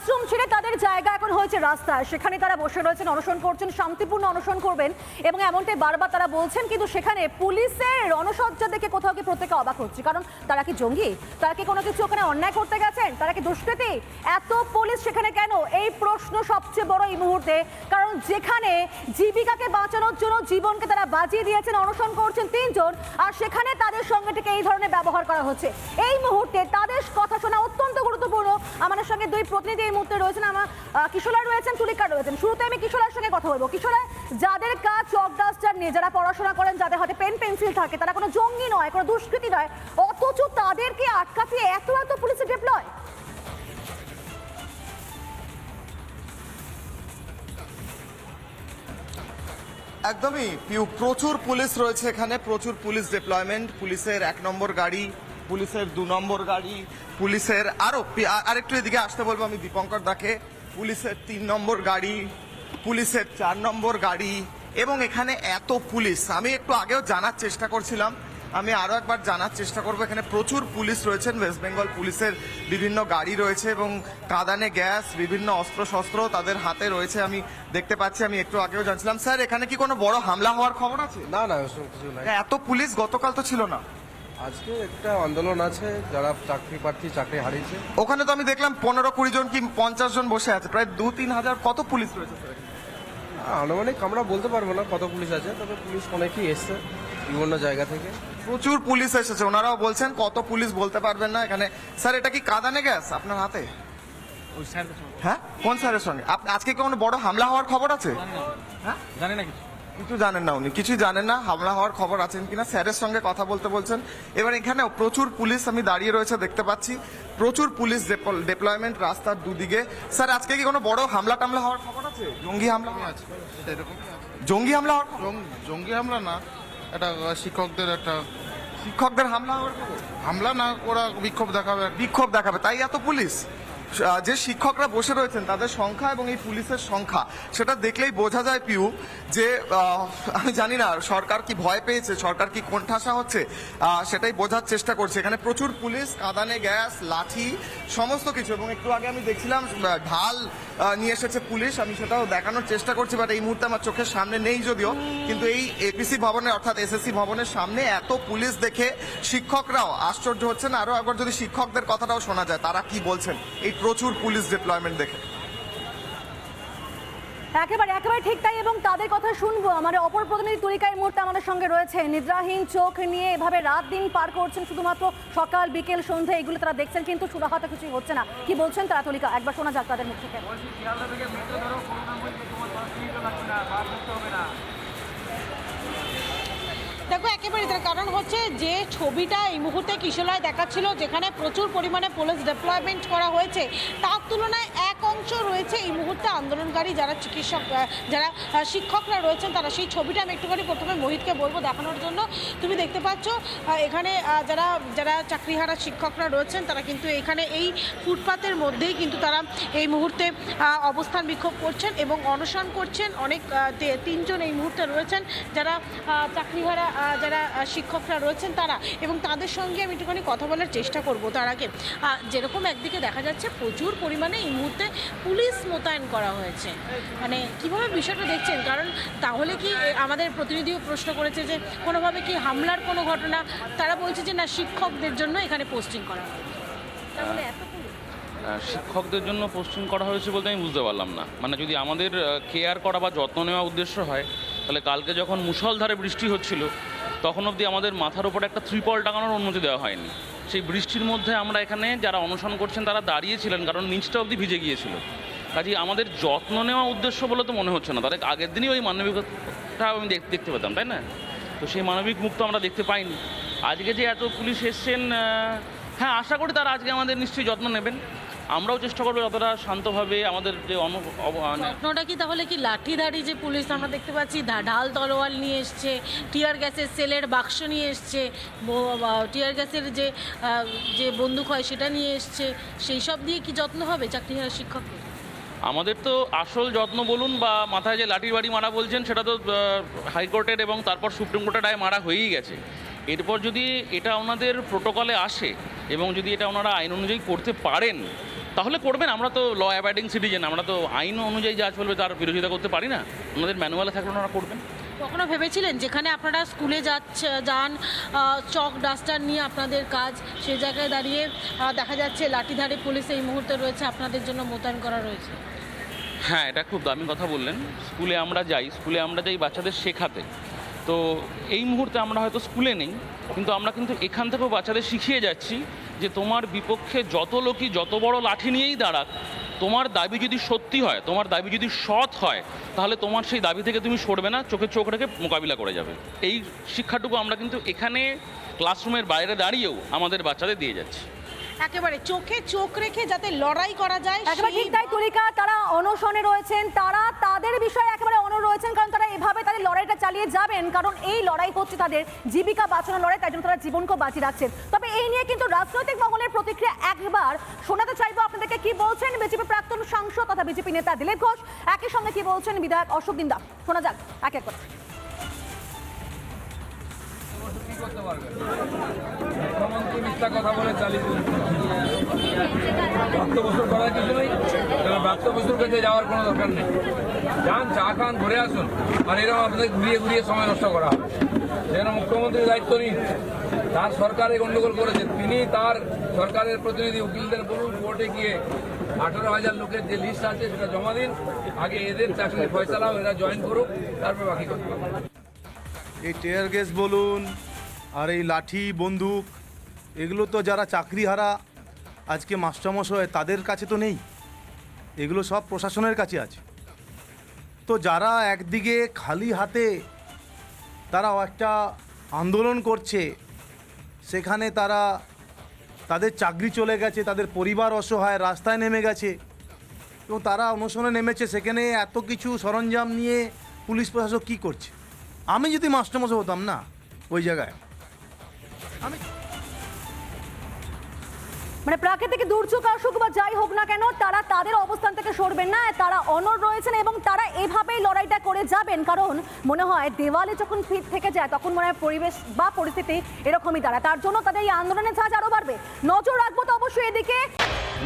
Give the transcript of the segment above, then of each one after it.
Classroom ছেড়ে তাদের জায়গা এখন হয়েছে রাস্তায় সেখানে তারা বসে রয়েছেন, অনশন করছেন, শান্তিপূর্ণ অনশন করবেন এবং এমনটাই বারবার তারা বলছেন, কিন্তু সেখানে পুলিশের রণসজ্জা দেখে কোথাও কি প্রত্যেকে অবাক হচ্ছে। কারণ তারা কি জঙ্গি? তারা কি কোনো কিছু ওখানে অন্যায় করতে গেছেন? তারা কি দুষ্কৃতি? এত পুলিশ সেখানে কেন? এই প্রশ্ন সবচেয়ে বড় এই মুহূর্তে। কারণ যেখানে জীবিকাকে বাঁচানোর জন্য জীবনকে তারা বাজিয়ে দিয়েছেন, অনশন করছেন তিনজন, আর সেখানে তাদের সঙ্গে থেকে এই ধরনের ব্যবহার করা হচ্ছে। এই মুহূর্তে তাদের কথা শোনা অত্যন্ত গুরুত্বপূর্ণ। সঙ্গে দুই প্রতিনিধি এই মুহূর্তে রয়েছেন। আমার কিশোরা রয়েছেন তুলিকা রয়েছেন। শুরুতে আমি কিশোরার সঙ্গে কথা বলব। কিশোরা যাদের কাজ চক ডাস্টার নিয়ে যারা পড়াশোনা করেন, যাদের হাতে পেন, পেন্সিল থাকে, তারা কোনো জঙ্গি নয়, কোনো দুষ্কৃতী নয়, অথচ তাদেরকে আটকাতে এত এত পুলিশে ডেপ্লয় একদমই প্রচুর পুলিশ রয়েছে এখানে, প্রচুর পুলিশ ডিপ্লয়মেন্ট পুলিশের এক নম্বর গাড়ি পুলিশের দু নম্বর গাড়ি পুলিশের আরও পি- আ- আরেকটু এদিকে আসতে বলব আমি দীপঙ্কর দাকে। পুলিশের তিন নম্বর গাড়ি পুলিশের চার নম্বর গাড়ি এবং এখানে এত পুলিশ। আমি একটু আগেও জানার চেষ্টা করছিলাম। আমি আরও একবার জানার চেষ্টা করব। এখানে প্রচুর পুলিশ রয়েছেন। ওয়েস্ট বেঙ্গল পুলিশের বিভিন্ন গাড়ি রয়েছে এবং কাঁদানে গ্যাস বিভিন্ন অস্ত্র শস্ত্র তাদের হাতে রয়েছে। আমি দেখতে পাচ্ছি আমি একটু আগেও জানছিলাম। স্যার এখানে কি কোনো বড় হামলা হওয়ার খবর আছে? না না কিছু নাই। এত পুলিশ গতকাল তো ছিল না। আজকে একটা আন্দোলন আছে যারা চাকরি প্রার্থী চাকরি হারিয়েছে। ওখানে তো আমি দেখলাম পনেরো কুড়ি জন কি পঞ্চাশ জন বসে আছে প্রায় দু তিন হাজার কত পুলিশ রয়েছে আনুমানিক আমরা বলতে পারব না কত পুলিশ আছে তবে পুলিশ অনেকেই এসছে বিভিন্ন জায়গা থেকে। প্রচুর পুলিশ এসেছে ওনারাও বলছেন কত পুলিশ বলতে পারবেন না এখানে। স্যার এটা কি কাদানে গ্যাস আপনার হাতে? হ্যাঁ? কোন স্যারের সঙ্গে? আজকে কি কোনো বড় হামলা হওয়ার খবর আছে? হ্যাঁ? জানি না কিছু। কিছু জানেন না উনি। কিছুই জানেন না হামলা হওয়ার খবর আছেন কিনা স্যারের সঙ্গে কথা বলতে বলছেন। এবার এখানে প্রচুর পুলিশ আমি দাঁড়িয়ে রয়েছে দেখতে পাচ্ছি। প্রচুর পুলিশ ডিপ্লয়মেন্ট রাস্তার দুদিকে। স্যার আজকে কি কোনো বড় হামলা টামলা হওয়ার খবর আছে? জঙ্গি হামলা আছে জঙ্গি হামলা হওয়ার? জঙ্গি হামলা না এটা শিক্ষকদের একটা শিক্ষকদের হামলা হওয়ার খবর? হামলা না ওরা বিক্ষোভ দেখাবে। বিক্ষোভ দেখাবে তাই এত পুলিশ? যে শিক্ষকরা বসে রয়েছেন, তাদের সংখ্যা এবং এই পুলিশের সংখ্যা, সেটা দেখলেই বোঝা যায় পিউ, যে আমি জানি না, সরকার কি ভয় পেয়েছে, সরকার কি কোণঠাসা হচ্ছে সেটাই বোঝার চেষ্টা করছে। এখানে প্রচুর পুলিশ, কাঁদানে গ্যাস, লাঠি, সমস্ত কিছু। এবং একটু আগে আমি দেখছিলাম ঢাল নিয়ে এসেছে পুলিশ, আমি সেটাও দেখানোর চেষ্টা করছি বাট এই মুহূর্তে আমার চোখের সামনে নেই যদিও। কিন্তু এই এপিসি ভবনে, অর্থাৎ এসএসসি ভবনের সামনে এত পুলিশ দেখে শিক্ষকরাও আশ্চর্য হচ্ছেন। আরও একবার যদি শিক্ষকদের কথাটাও শোনা যায়, তারা কি বলছেন? এই প্রচুর পুলিশ ডিপ্লয়মেন্ট দেখে। একেবারে একেবারে ঠিক তাই এবং তাদের কথা শুনব। আমাদের অপর প্রতিনিধি তুলিকা এই মুহূর্তে আমাদের সঙ্গে রয়েছে। নিদ্রাহীন চোখ নিয়ে এভাবে রাত দিন পার করছেন শুধুমাত্র সকাল, বিকেল, সন্ধ্যে, এগুলো তারা দেখছেন কিন্তু সুরাহাতে কিছুই হচ্ছে না। কি বলছেন তারা তুলিকা? একবার শোনা যাক তাদের মুখ থেকে। দেখো, একেবারে তার কারণ হচ্ছে যে ছবিটা এই মুহূর্তে কিশোলায় দেখাচ্ছিল, যেখানে প্রচুর পরিমাণে পুলিশ ডেপ্লয়মেন্ট করা হয়েছে। তার তুলনায় এক অংশ রয়েছে এই মুহূর্তে আন্দোলনকারী যারা চিকিৎসক যারা শিক্ষকরা রয়েছেন, তারা সেই ছবিটা আমি একটুখানি প্রথমে মোহিতকে বলব দেখানোর জন্য। তুমি দেখতে পাচ্ছ এখানে যারা যারা চাকরিহারা শিক্ষকরা রয়েছেন, তারা কিন্তু এখানে এই ফুটপাতের মধ্যেই কিন্তু তারা এই মুহূর্তে অবস্থান বিক্ষোভ করছেন এবং অনশন করছেন। অনেক তিনজন এই মুহূর্তে রয়েছেন যারা চাকরিহারা যারা শিক্ষকরা রয়েছেন তারা এবং তাদের সঙ্গে আমি একটুখানি কথা বলার চেষ্টা করব তার আগে। যেরকম একদিকে দেখা যাচ্ছে প্রচুর পরিমাণে এই মুহূর্তে পুলিশ মোতায়েন করা হয়েছে। মানে কীভাবে বিষয়টা দেখছেন? কারণ তাহলে কি আমাদের প্রতিনিধিও প্রশ্ন করেছে যে কোনোভাবে কি হামলার কোনো ঘটনা, তারা বলছে যে না, শিক্ষকদের জন্য এখানে পোস্টিং করা হয় তাহলে এত শিক্ষকদের জন্য পোস্টিং করা হয়েছে বলতে আমি বুঝতে পারলাম না। মানে যদি আমাদের কেয়ার করা বা যত্ন নেওয়া উদ্দেশ্য হয়, তাহলে কালকে যখন মুষলধারে বৃষ্টি হচ্ছিল তখন অবধি আমাদের মাথার উপরে একটা ত্রিপল টাঙানোর অনুমতি দেওয়া হয়নি। সেই বৃষ্টির মধ্যে আমরা এখানে যারা অনশন করছেন তারা দাঁড়িয়েছিলেন কারণ নিচটা অবধি ভিজে গিয়েছিল। কাজে আমাদের যত্ন নেওয়া উদ্দেশ্য বলে তো মনে হচ্ছে না। তাদের আগের দিনই ওই মানবিকতা আমি দেখতে পেতাম, তাই না? তো সেই মানবিক মুখ তো আমরা দেখতে পাইনি। আজকে যে এত পুলিশ এসছেন হ্যাঁ আশা করি তারা আজকে আমাদের নিশ্চয়ই যত্ন নেবেন। আমরাও চেষ্টা করব যতটা শান্তভাবে আমাদের যে অন অব- মানে কি তাহলে কি লাঠিধারী যে পুলিশ আমরা দেখতে পাচ্ছি ঢাল তলোয়াল নিয়ে এসছে টিয়ার গ্যাসের সেলের বাক্স নিয়ে এসছে টিয়ার গ্যাসের যে যে বন্দুক হয় সেটা নিয়ে এসছে সেই সব দিয়ে কি যত্ন হবে চাকরিহারা শিক্ষককে? আমাদের তো আসল যত্ন বলুন বা মাথায় যে লাঠির বাড়ি মারা বলছেন সেটা তো হাইকোর্টের এবং তারপর সুপ্রিম কোর্টের রায় মারা হয়েই গেছে। এরপর যদি এটা ওনাদের প্রোটোকলে আসে এবং যদি এটা ওনারা আইন অনুযায়ী করতে পারেন তাহলে করবেন আমরা তো ল অ্যাবাইডিং সিটিজেন আমরা তো আইন অনুযায়ী যা চলবে তার বিরোধিতা করতে পারি না। আমাদের ম্যানুয়ালে থাকলে ওনারা করবেন। কখনো ভেবেছিলেন যেখানে আপনারা স্কুলে যাচ্ছে যান চক ডাস্টার নিয়ে আপনাদের কাজ সে জায়গায় দাঁড়িয়ে দেখা যাচ্ছে লাঠিধারী পুলিশ এই মুহূর্তে রয়েছে আপনাদের জন্য মোতায়েন করা রয়েছে? হ্যাঁ এটা খুব দামি কথা বললেন। স্কুলে আমরা যাই স্কুলে আমরা যাই বাচ্চাদের শেখাতে। তো এই মুহূর্তে আমরা হয়তো স্কুলে নেই কিন্তু আমরা কিন্তু এখান থেকেও বাচ্চাদের শিখিয়ে যাচ্ছি। যে তোমার বিপক্ষে যত লোকই যত বড় লাঠি নিয়েই দাঁড়াক, তোমার দাবি যদি সত্যি হয়, তোমার দাবি যদি সৎ হয়, তাহলে তোমার সেই দাবি থেকে তুমি সরবে না, চোখে চোখ রেখে মোকাবিলা করে যাবে। এই শিক্ষাটুকু আমরা কিন্তু এখানে ক্লাসরুমের বাইরে দাঁড়িয়েও আমাদের বাচ্চাদের দিয়ে যাচ্ছি। একেবারে চোখে চোখ রেখে যাতে লড়াই করা যায় একেবারে ঠিক তাই তুলিকা তারা অনশনে রয়েছেন তারা তাদের বিষয়ে একেবারে অনর রয়েছেন কারণ তারা এভাবে তাদের লড়াইটা চালিয়ে যাবেন কারণ এই লড়াই হচ্ছে তাদের জীবিকা বাঁচানোর লড়াই তাই জন্য তারা জীবনকে বাঁচিয়ে রাখছেন তবে এই নিয়ে কিন্তু রাজনৈতিক মহলের প্রতিক্রিয়া একবার। শোনাতে চাইব আপনাদেরকে কি বলছেন বিজেপি প্রাক্তন সাংসদ তথা বিজেপি নেতা দিলীপ ঘোষ একই সঙ্গে কি বলছেন বিধায়ক অশোক দিন্দা শোনা যাক এক এক করে। মুখ্যমন্ত্রী মিথ্যা কথা বলে চালিয়ে দিচ্ছে রক্ত বসুর করার কিছু নেই। তাহলে রক্ত বসুর কাছে যাওয়ার কোনো দরকার নেই। যান চা খান ঘুরে আসুন। আর এরকম আপনাদের ঘুরিয়ে ঘুরিয়ে সময় নষ্ট করা হবে। যেন মুখ্যমন্ত্রীর দায়িত্ব নিন। তার সরকারে গণ্ডগোল করেছে তিনি তার সরকারের প্রতিনিধি উকিলদের বলুন কোর্টে গিয়ে আঠারো হাজার লোকের যে লিস্ট আছে সেটা জমা দিন। আগে এদের চাকরি ফয়সালা হোক, এরা জয়েন করুক তারপর বাকি কথা। এই টেয়ার গ্যাস বলুন আর এই লাঠি বন্দুক এগুলো তো যারা চাকরিহারা আজকে মাস্টারমশাই, তাদের কাছে তো নেই। এগুলো সব প্রশাসনের কাছে আছে। তো যারা একদিকে খালি হাতে তারা একটা আন্দোলন করছে, সেখানে তারা তাদের চাকরি চলে গেছে, তাদের পরিবার অসহায়, রাস্তায় নেমে গেছে, এবং তারা অনশনে নেমেছে, সেখানে এত কিছু সরঞ্জাম নিয়ে পুলিশ প্রশাসক কী করছে? আমি যদি মাস্টারমশাই হতাম না, ওই জায়গায়। আমি মানে প্রাকৃতিক দুর্যোগ আসুক বা যাই হোক না কেন, তারা তাদের অবস্থান থেকে সরবেন না, তারা অনর রয়েছেন এবং তারা এভাবেই লড়াইটা করে যাবেন। কারণ মনে হয় দেওয়ালে যখন ফিট থেকে যায়, তখন মনে হয় পরিবেশ বা পরিস্থিতি এরকমই দাঁড়ায়। তার জন্য তাদের এই আন্দোলনের ঝাঁজ আরও বাড়বে। নজর রাখব তো অবশ্যই এদিকে।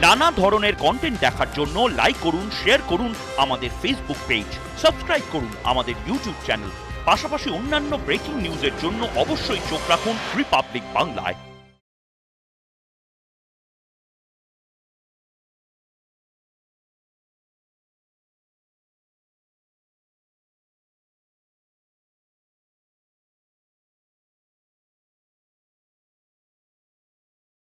নানা ধরনের কন্টেন্ট দেখার জন্য লাইক করুন শেয়ার করুন আমাদের ফেসবুক পেজ সাবস্ক্রাইব করুন আমাদের ইউটিউব চ্যানেল পাশাপাশি অন্যান্য ব্রেকিং নিউজের জন্য অবশ্যই চোখ রাখুন রিপাবলিক বাংলায়